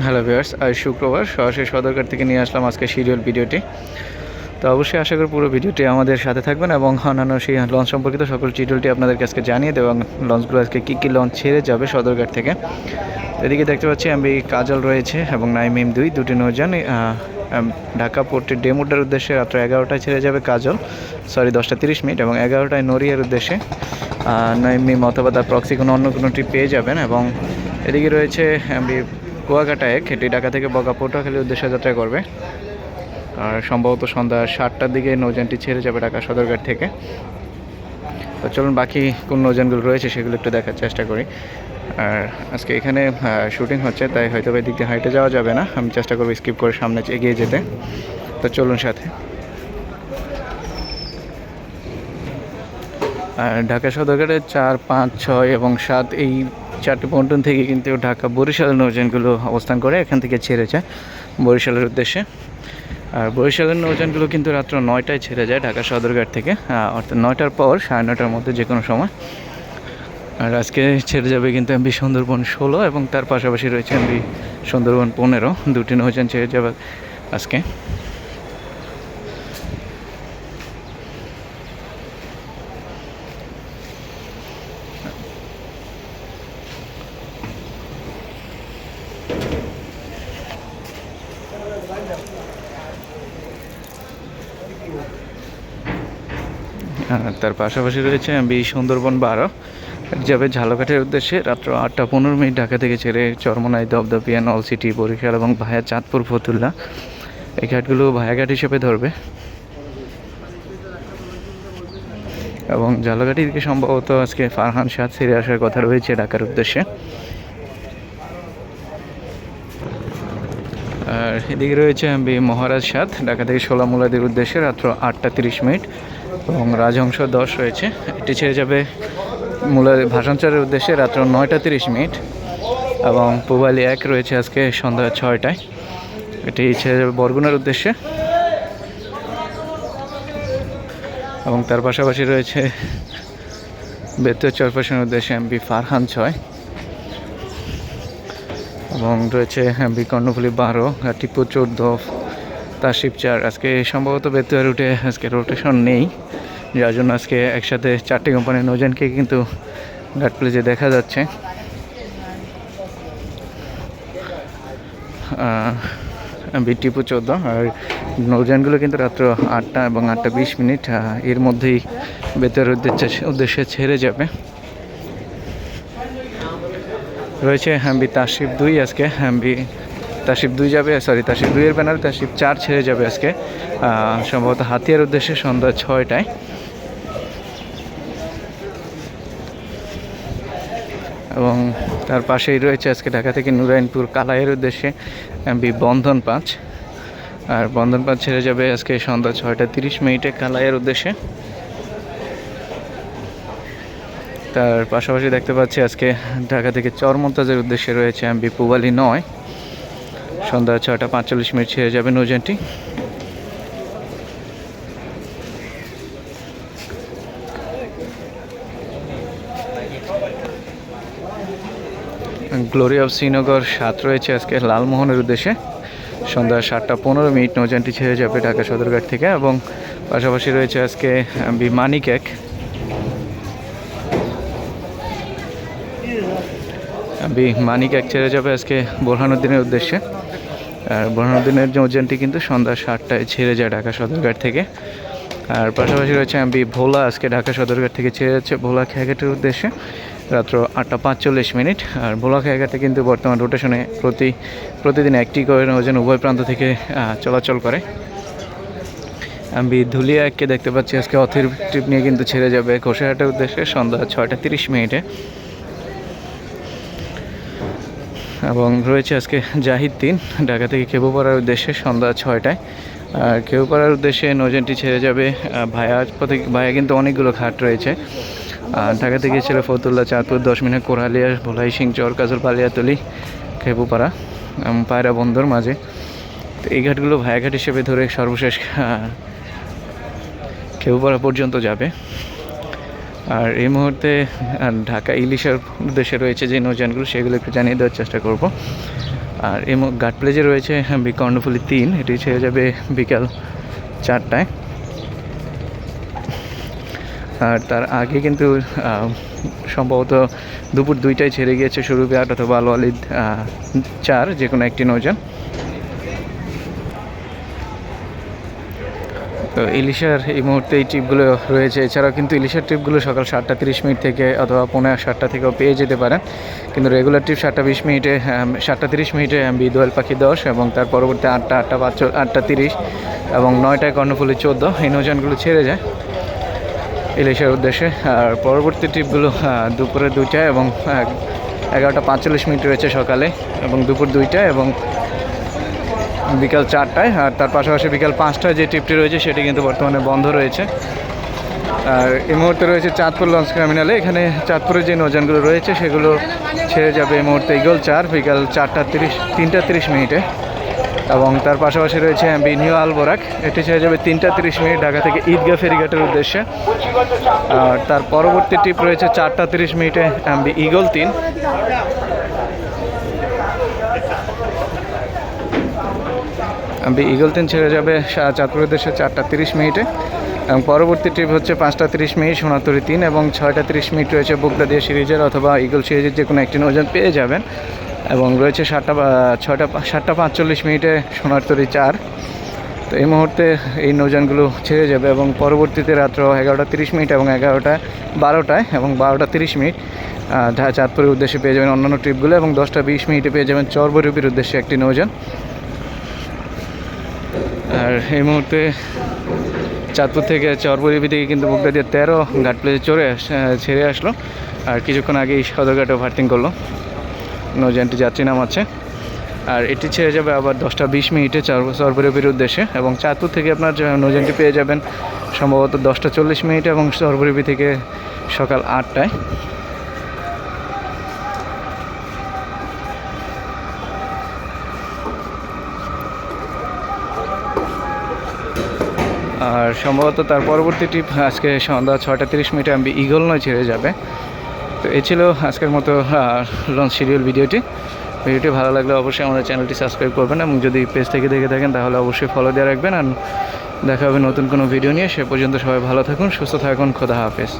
Hello viewers আজ শুক্রবার সরাসরি সদরঘাট থেকে নিয়ে আসলাম আজকে সিরিয়াল ভিডিওটি। তো অবশ্যই আশা করি পুরো ভিডিওটি আমাদের সাথে থাকবেন এবং অন্যান্য সেই লঞ্চ সম্পর্কিত সকল শিডিউলটি আপনাদেরকে আজকে জানিয়ে দেবো এবং লঞ্চগুলো আজকে কী কী লঞ্চ ছেড়ে যাবে সদরঘাট থেকে। এদিকে দেখতে পাচ্ছি আমি কাজল রয়েছে এবং নাইমিম দুই দুটি আহ, ঢাকা পোর্টের ডেমুটার উদ্দেশ্যে রাত্র এগারোটায় ছেড়ে যাবে কাজল সরি দশটা তিরিশ মিনিট এবং এগারোটায় নরিয়ার উদ্দেশ্যে নাইম মিম অথবা তার প্রক্সি কোনো অন্য কোনোটি পেয়ে যাবেন এবং এদিকে রয়েছে আমি কুয়াকাটা এক এটি ঢাকা থেকে বগা পটুয়াখালীর উদ্দেশ্যে যাত্রা করবে। আর সম্ভবত সন্ধ্যা সাতটার দিকে নৌযানটি ছেড়ে যাবে ঢাকা সদরঘাট থেকে। তো চলুন, বাকি কোন নৌযানগুলো রয়েছে সেগুলো একটু দেখার চেষ্টা করি। আর আজকে এখানে শুটিং হচ্ছে, তাই হয়তো বা দিক দিয়ে হাইটে যাওয়া যাবে না। আমি চেষ্টা করব স্কিপ করে সামনে এগিয়ে যেতে। তো চলুন সাথে। আর ঢাকা সদরঘাটে চার, পাঁচ, ছয় এবং সাত, এই চারটি পন্টন থেকে কিন্তু ঢাকা বরিশালের নৌযানগুলো অবস্থান করে, এখান থেকে ছেড়ে যায় বরিশালের উদ্দেশ্যে। আর বরিশালের নৌযানগুলো কিন্তু রাত্র নয়টায় ছেড়ে যায় ঢাকা সদরঘাট থেকে অর্থাৎ নয়টার পর সাড়ে নয়টার মধ্যে যে কোনো সময়। আর আজকে ছেড়ে যাবে কিন্তু এমবি সুন্দরবন ষোলো এবং তার পাশাপাশি রয়েছে এমবি সুন্দরবন পনেরো, দুটি নৌযান ছেড়ে যাবে আজকে। তার পাশাপাশি রয়েছে এমবি সুন্দরবন বারো। যাবে ঝালকাঠের উদ্দেশ্যে রাত্র আটটা পনেরো মিনিট ঢাকা থেকে ছেড়ে চরমনাই দপদপিয়া নলসিটি বরিশাল এবং ভায়া চাঁদপুর, ফতুল্লা। এই ঘাটগুলো ভায়াঘাট হিসেবে ধরবে। এবং ঝালকাঠি থেকে সম্ভবত আজকে ফারহান সাদ ছেড়ে আসার কথা রয়েছে ঢাকার উদ্দেশ্যে। আর এদিকে রয়েছে এমবি মহারাজ সাত, ঢাকা থেকে সোলামুলাদের উদ্দেশ্যে রাত্র আটটা তিরিশ মিনিট এবং রাজহংস দশ রয়েছে। এটি ছেড়ে যাবে মূলা ভাষাঞ্চলের উদ্দেশ্যে রাত্র নয়টা তিরিশ মিনিট এবং পুবালি এক রয়েছে আজকে সন্ধ্যা ছয়টায়। এটি ছেড়ে যাবে বরগুনার উদ্দেশ্যে এবং তার পাশাপাশি রয়েছে বেতুয়া চরপেশনের উদ্দেশ্যে এমবি ফারহান ছয়। এবং রয়েছে এমবি কর্ণফুলি বারো টিপু চোদ্দ তাসিফ চার আজকে সম্ভবত বেতুয়া রুটে আজকে রোটেশন নেই, যার জন্য আজকে একসাথে চারটি কোম্পানির নৌযানকে কিন্তু ঘাট প্লেজে দেখা যাচ্ছে। এমবি টিপু চোদ্দ আর নৌযানগুলো কিন্তু রাত্র আটটা এবং আটটা বিশ মিনিট এর মধ্যেই বেতুয়ার উদ্দেশ্যে উদ্দেশ্যে ছেড়ে যাবে। রয়েছে হ্যাম্বি তাসিফ দুই আজকে, হ্যাম্বি তাসিফ দুই যাবে সরি তাসিফ দুইয়ের ব্যানার তাসিফ চার ছেড়ে যাবে আজকে। সম্ভবত হাতিয়ার উদ্দেশ্যে সন্ধ্যা ছয়টায়। এবং তার পাশেই রয়েছে আজকে ঢাকা থেকে নুরাইনপুর কালাইয়ের উদ্দেশ্যে এমবি বন্ধন পাঁচ। আর বন্ধন পাঁচ ছেড়ে যাবে আজকে সন্ধ্যা ছয়টা তিরিশ মিনিটে কালাইয়ের উদ্দেশ্যে। তার পাশাপাশি দেখতে পাচ্ছি আজকে ঢাকা থেকে চরমন্তাজের উদ্দেশ্যে রয়েছে এমবি পুবালি নয়। সন্ধ্যা ছটা পাঁচচল্লিশ মিনিট ছেড়ে যাবে নৌযানটি গ্লোরি অফ শ্রীনগর সাত রয়েছে আজকে লালমোহনের উদ্দেশ্যে। সন্ধ্যা সাতটা পনেরো মিনিট নৌযানটি ছেড়ে যাবে ঢাকা সদরঘাট থেকে এবং পাশাপাশি রয়েছে আজকে এমবি মানিক এক। মানিক এক ছেড়ে যাবে আজকে বোরহানুদ্দিনের উদ্দেশ্যে আর বোরহানুদ্দিনের নৌযানটি কিন্তু সন্ধ্যা সাতটায় ছেড়ে যায় ঢাকা সদরঘাট থেকে আর পাশাপাশি রয়েছে এমবি ভোলা আজকে ঢাকা সদরঘাট থেকে ছেড়ে যাচ্ছে ভোলা খেয়াঘাটের উদ্দেশ্যে রাত্র আটটা পাঁচচল্লিশ মিনিট আর ভোলা খেয়াঘাটে কিন্তু বর্তমান রোটেশনে প্রতি প্রতিদিন একটি করে নৌযান উভয় প্রান্ত থেকে চলাচল করে আমি ধুলিয়া এককে দেখতে পাচ্ছি আজকে অথির ট্রিপ নিয়ে কিন্তু ছেড়ে যাবে ঘোষাহাটের উদ্দেশ্যে সন্ধ্যা ছয়টা তিরিশ মিনিটে এবং রয়েছে আজকে জাহিদ দিন, ঢাকা থেকে খেবুপাড়ার উদ্দেশ্যে সন্ধ্যা ছয়টায়। আর খেবুপাড়ার উদ্দেশ্যে নৌযানটি ছেড়ে যাবে ভায়া পথে, ভায়া কিন্তু অনেকগুলো ঘাট রয়েছে। ঢাকা থেকে ছিল ফতুল্লা, চাঁদপুর দশ মিনিট কোরহালিয়া ভোলাই সিংচর কাজল পালিয়াতলি খেপুপাড়া পায়রা বন্দর মাঝে। তো এই ঘাটগুলো ভায়াঘাট হিসেবে ধরে সর্বশেষ খেপুপাড়া পর্যন্ত যাবে। আর এই মুহূর্তে ঢাকা ইলিশের উদ্দেশ্যে রয়েছে যে নৌযানগুলো, সেগুলো একটু জানিয়ে দেওয়ার চেষ্টা করব। আর এই ঘাট প্লেজে রয়েছে বি কর্ণফুলি তিন, এটি ছেড়ে যাবে বিকাল চারটায়। আর তার আগে কিন্তু সম্ভবত দুপুর দুইটায় ছেড়ে গিয়েছে সুরভি আট অথবা আল চার যে কোনো একটি নৌযান। তো ইলিশার এই মুহূর্তে এই ট্রিপগুলো রয়েছে। এছাড়াও কিন্তু ইলিশার ট্রিপগুলো সকাল সাতটা তিরিশ মিনিট থেকে অথবা পনেরো সাতটা থেকেও পেয়ে যেতে পারেন। কিন্তু রেগুলার ট্রিপ সাতটা বিশ মিনিটে সাতটা তিরিশ মিনিটে বি দোয়েল পাখি দশ এবং তার পরবর্তী আটটা আটটা পাঁচ, আটটা তিরিশ এবং নয়টায় কর্ণফুলি চোদ্দ। এই নৌযানগুলো ছেড়ে যায় ইলিশের উদ্দেশ্যে। আর পরবর্তী ট্রিপগুলো দুপুরে দুইটায় এবং এগারোটা পাঁচচল্লিশ মিনিট রয়েছে সকালে এবং দুপুর দুইটায় এবং বিকাল চারটায়, আর তার পাশাপাশি বিকাল পাঁচটায় যে ট্রিপটি রয়েছে সেটি কিন্তু বর্তমানে বন্ধ রয়েছে। আর এই মুহূর্তে রয়েছে চাঁদপুর লঞ্চ টার্মিনালে। এখানে চাঁদপুরের যে নৌযানগুলো রয়েছে, সেগুলো ছেড়ে যাবে এই মুহূর্তে ইগল চার, বিকাল চারটা তিরিশ, তিনটা তিরিশ মিনিটে। এবং তার পাশাপাশি রয়েছে এমবি নিউ আলবোরাক। এটি ছেড়ে যাবে তিনটা তিরিশ মিনিট ঢাকা থেকে ঈদগাহ ফেরিঘাটের উদ্দেশ্যে। আর তার পরবর্তী ট্রিপ রয়েছে চারটা তিরিশ মিনিটে এমবি ইগল তিন। এমবি ইগল তিন ছেড়ে যাবে চাঁদপুরের উদ্দেশ্যে চারটা তিরিশ মিনিটে। এবং পরবর্তী ট্রিপ হচ্ছে পাঁচটা তিরিশ মিনিট সোনাতরি তিন এবং ছয়টা তিরিশ মিনিট রয়েছে বুকদা দিয়ে সিরিজের অথবা ইগল সিরিজের যে কোনো একটি নৌযান পেয়ে যাবেন। এবং রয়েছে সাতটা ছয়টা সাতটা পাঁচচল্লিশ মিনিটে সোনারতরি চার। তো এই মুহূর্তে এই নৌযানগুলো ছেড়ে যাবে এবং পরবর্তীতে রাত্র এগারোটা তিরিশ মিনিট এবং এগারোটা বারোটায় এবং বারোটা তিরিশ মিনিট চাঁদপুরের উদ্দেশ্যে পেয়ে যাবেন অন্যান্য ট্রিপগুলো এবং দশটা বিশ মিনিটে পেয়ে যাবেন চরবরুপির উদ্দেশ্যে একটি নৌযান। আর এই মুহূর্তে চাঁদপুর থেকে চরবরিবি থেকে কিন্তু বুকদা দিয়ে তেরো ঘাট প্লেসে চড়ে ছেড়ে আসলো। আর কিছুক্ষণ আগেই সদরঘাটে ভার্টিং করল। নৌযানটি যাত্রী নামাচ্ছে। আর এটি ছেড়ে যাবে আবার দশটা বিশ মিনিটে চরবরিবির উদ্দেশ্যে এবং চাঁদপুর থেকে আপনার যে নৌযানটি পেয়ে যাবেন, সম্ভবত দশটা চল্লিশ মিনিটে এবং চরবরিবি থেকে সকাল আটটায়। আর সম্ভবত তার পরবর্তী ট্রিপ আজকে সন্ধ্যা ছটা তিরিশ মিনিটে আমি ইগল নয় ছেড়ে যাবে। তো এ ছিল আজকের মতো লঞ্চ শিডিউল ভিডিওটি ভিডিওটি ভালো লাগলে অবশ্যই আমাদের চ্যানেলটি সাবস্ক্রাইব করবেন এবং যদি পেজ থেকে দেখে থাকেন তাহলে অবশ্যই ফলো দিয়ে রাখবেন। আর দেখা হবে নতুন কোনো ভিডিও নিয়ে। সে পর্যন্ত সবাই ভালো থাকুন, সুস্থ থাকুন, খোদা হাফেজ।